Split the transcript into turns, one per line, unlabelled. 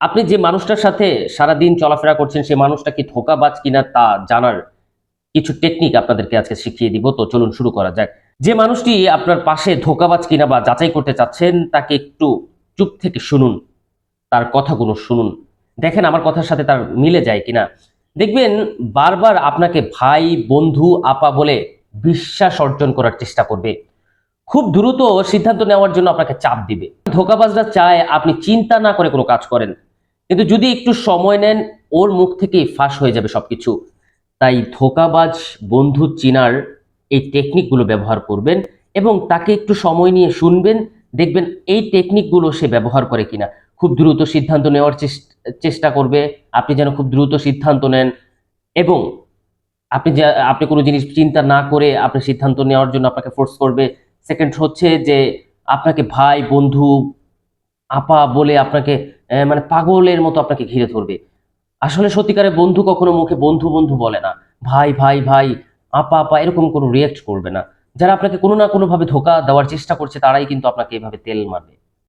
আপনি যে মানুষটার সাথে সারাদিন চলাফেরা করছেন, সেই মানুষটা কি ধোকাবাজ কিনা তা জানার কিছু টেকনিক আপনাদেরকে আজকে শিখিয়ে দিব। তো চলুন শুরু করা যাক। যে মানুষটি আপনার পাশে ধোকাবাজ কিনা বা যাচাই করতে চাচ্ছেন, তাকে একটু চুপ থেকে শুনুন। তার কথাগুলো শুনুন। দেখেন আমার কথার সাথে তার মিলে যায় কিনা। দেখবেন বারবার আপনাকে ভাই, বন্ধু, আপা বলে বিশ্বাস অর্জন করার চেষ্টা করবে। খুব দ্রুত সিদ্ধান্ত নেওয়ার জন্য আপনাকে চাপ দিবে। ধোকাবাজরা চায় আপনি চিন্তা না করে কোনো কাজ করেন। কিন্তু যদি একটু সময় নেন, ওর মুখ থেকেই ফাঁস হয়ে যাবে সবকিছু। তাই ধোকাবাজ বন্ধু চিনার এই টেকনিকগুলো ব্যবহার করবেন এবং তাকে একটু সময় নিয়ে শুনবেন, দেখবেন এই টেকনিকগুলো সে ব্যবহার করে কিনা। খুব দ্রুত সিদ্ধান্ত নেওয়ার চেষ্টা করবে, আপনি যেন খুব দ্রুত সিদ্ধান্ত নেন এবং আপনি যে, আপনি কোনো জিনিস চিন্তা না করে আপনি সিদ্ধান্ত নেওয়ার জন্য আপনাকে ফোর্স করবে। সেকেন্ড হচ্ছে যে আপনাকে ভাই, বন্ধু, আপা বলে আপনাকে মানে পাগলের মতো আপনাকে ঘিরে ধরবে। আসলে সত্যিকারের বন্ধু কখনো মুখে বন্ধু বন্ধু বলে না। ভাই ভাই ভাই, আপা আপা এরকম কোনো রিয়েক্ট করবে না। যারা আপনাকে কোনো না কোনোভাবে ধোকা দেওয়ার চেষ্টা করছে, তারাই কিন্তু আপনাকে এভাবে তেল মারবে।